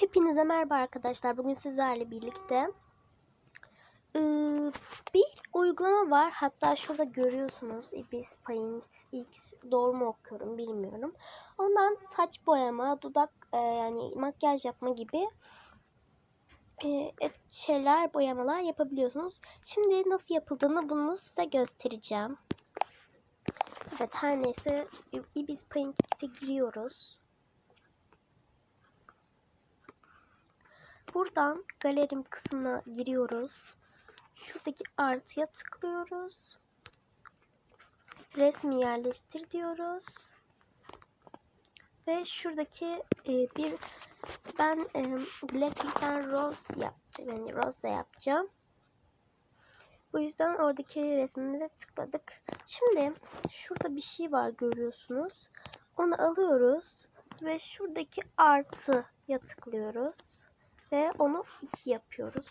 Hepinize merhaba arkadaşlar. Bugün sizlerle birlikte eee, bir uygulama var. Hatta şurada görüyorsunuz. Ibis Paint X. Doğru mu okuyorum bilmiyorum. Ondan saç boyama, dudak eee, yani makyaj yapma gibi et- şeyler, boyamalar yapabiliyorsunuz. Şimdi nasıl yapıldığını bunu size göstereceğim. Evet her neyse Ibis Paint X'e giriyoruz. Buradan galerim kısmına giriyoruz. Şuradaki artıya tıklıyoruz. Resmi yerleştir diyoruz. Ve şuradaki e, bir ben e, Blackpink'ten rose yapacağım. Yani rosa yapacağım. Bu yüzden oradaki resmimize tıkladık. Şimdi şurada bir şey var görüyorsunuz. Onu alıyoruz ve şuradaki artıya tıklıyoruz ve onu 2 yapıyoruz.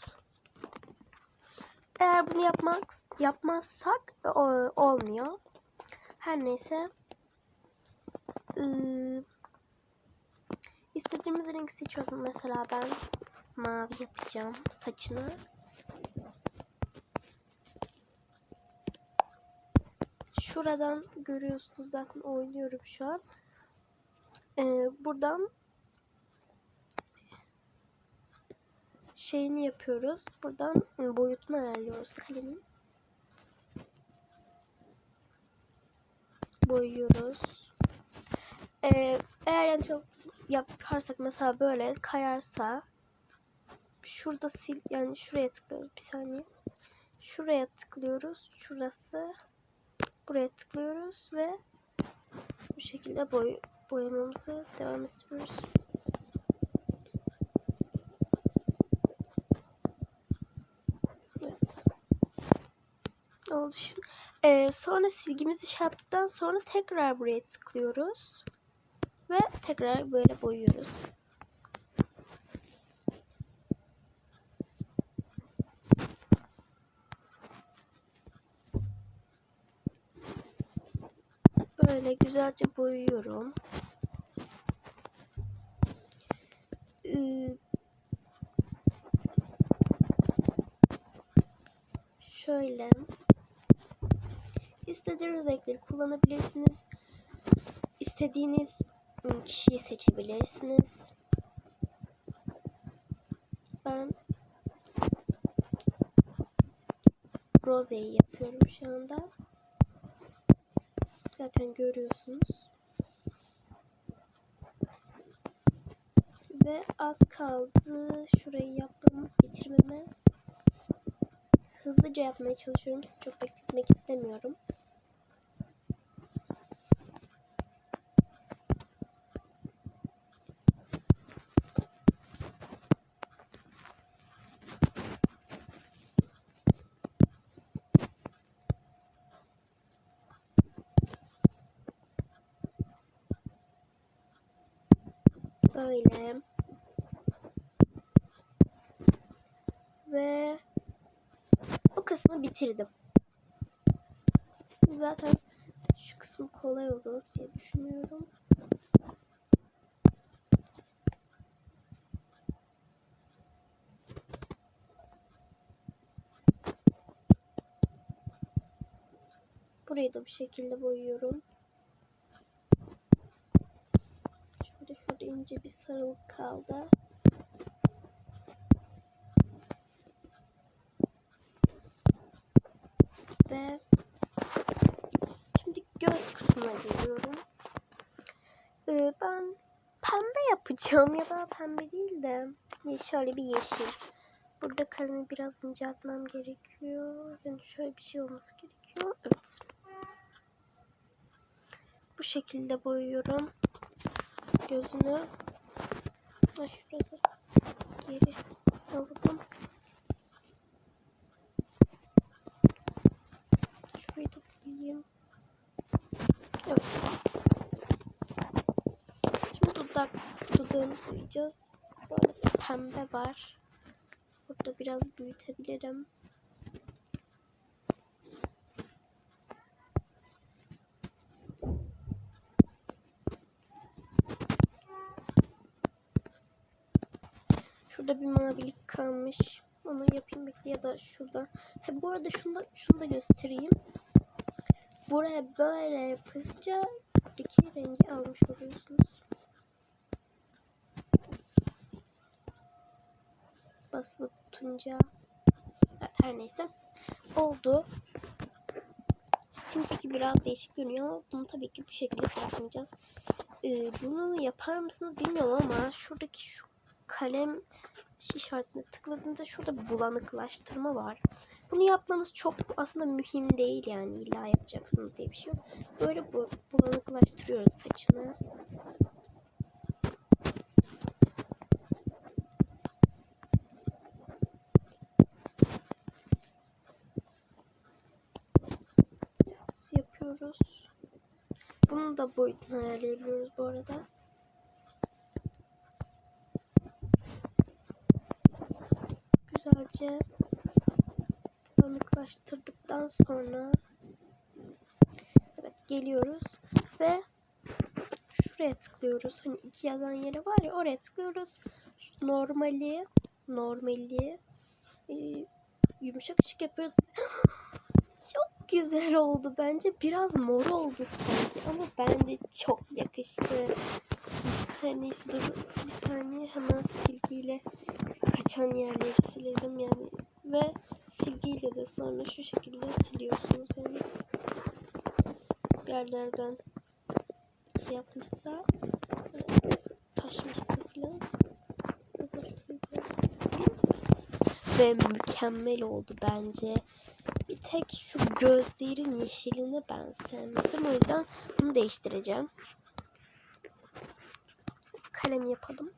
Eğer bunu yapmak yapmazsak o, olmuyor. Her neyse. Ee, istediğimiz renk seçiyoruz. Mesela ben mavi yapacağım saçını. Şuradan görüyorsunuz zaten oynuyorum şu an. Ee, buradan şeyini yapıyoruz. Buradan boyutunu ayarlıyoruz kalemin. Boyuyoruz. Ee, eğer yanlış yaparsak mesela böyle kayarsa şurada sil yani şuraya tıklıyoruz bir saniye. Şuraya tıklıyoruz. Şurası. Buraya tıklıyoruz ve bu şekilde boy boyamamızı devam ettiriyoruz. Evet. Şimdi. Ee, sonra silgimizi şey yaptıktan sonra tekrar buraya tıklıyoruz. Ve tekrar böyle boyuyoruz. Böyle güzelce boyuyorum. Ee, şöyle istediğiniz renkleri kullanabilirsiniz. İstediğiniz ım, kişiyi seçebilirsiniz. Ben Rose'yi yapıyorum şu anda. Zaten görüyorsunuz. Ve az kaldı şurayı yapmam, bitirmeme. Hızlıca yapmaya çalışıyorum. Sizi çok bekletmek istemiyorum. Böyle. Ve bu kısmı bitirdim. Zaten şu kısmı kolay olur diye düşünüyorum. Burayı da bu şekilde boyuyorum. İnce bir sarılık kaldı. Ve şimdi göz kısmına geliyorum. Ee, ben pembe yapacağım ya da pembe değil de şöyle bir yeşil. Burada kalemi biraz inceltmem gerekiyor. Yani şöyle bir şey olması gerekiyor. Evet. Bu şekilde boyuyorum gözünü. Ay şurası geri aldım. Şurayı da boyayayım. Evet. Şimdi dudak dudağını boyayacağız. Böyle pembe var. Burada biraz büyütebilirim. Şurada bir mavilik kalmış. Onu yapayım bekle ya da şurada. He, bu arada şunu da, şunu da göstereyim. Buraya böyle yapınca iki rengi almış oluyorsunuz. Basılı tutunca. Evet her neyse. Oldu. Şimdiki biraz değişik görünüyor ama bunu tabii ki bu şekilde bırakmayacağız. Ee, bunu yapar mısınız bilmiyorum ama şuradaki şu kalem işaretine tıkladığında şurada bulanıklaştırma var. Bunu yapmanız çok aslında mühim değil yani illa yapacaksınız diye bir şey yok. Böyle bu bulanıklaştırıyoruz saçını. Yapıyoruz. Bunu da boyutunu ayarlayabiliyoruz bu arada. Güzelce bulanıklaştırdıktan sonra evet geliyoruz ve şuraya tıklıyoruz. Hani iki yazan yere var ya oraya tıklıyoruz. Normali normali e, yumuşak ışık yapıyoruz. çok güzel oldu bence. Biraz mor oldu sanki ama bence çok yakıştı. Her neyse dur bir saniye hemen silgiyle kaçan yerleri silelim yani. Ve silgiyle de sonra şu şekilde siliyorsunuz. Yani yerlerden şey yapmışsa taşmışsa falan ve mükemmel oldu bence. Bir tek şu gözlerin yeşilini ben sevmedim. O yüzden bunu değiştireceğim. Kalem yapalım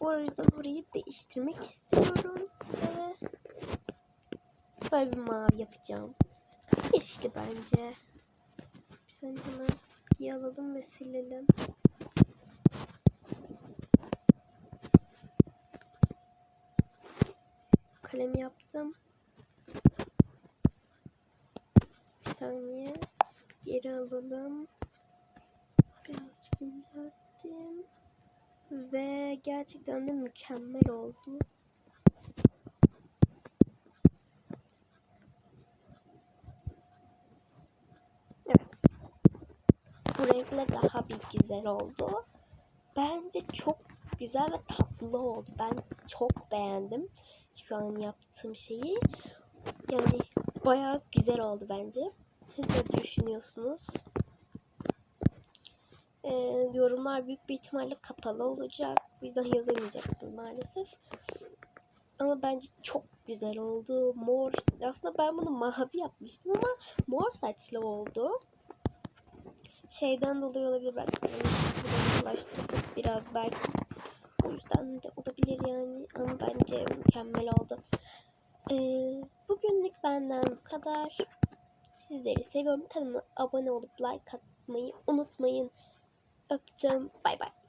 o yüzden orayı değiştirmek istiyorum ve böyle bir mavi yapacağım. Su yeşili bence. Bir saniye hemen silgiyi alalım ve silelim. Kalem yaptım. Bir saniye. Geri alalım. Birazcık incelttim. Ve gerçekten de mükemmel oldu. Evet. Bu renkle daha bir güzel oldu. Bence çok güzel ve tatlı oldu. Ben çok beğendim şu an yaptığım şeyi. Yani bayağı güzel oldu bence. Siz ne düşünüyorsunuz? Ee, yorumlar büyük bir ihtimalle kapalı olacak. Bu yüzden yazamayacaksınız maalesef. Ama bence çok güzel oldu. Mor. Aslında ben bunu mavi yapmıştım ama mor saçlı oldu. Şeyden dolayı olabilir belki. Ulaştırdık biraz belki. O yüzden de olabilir yani. Ama bence mükemmel oldu. Ee, bugünlük benden bu kadar. Sizleri seviyorum. Kanalıma abone olup like atmayı unutmayın. up. them. bye bye.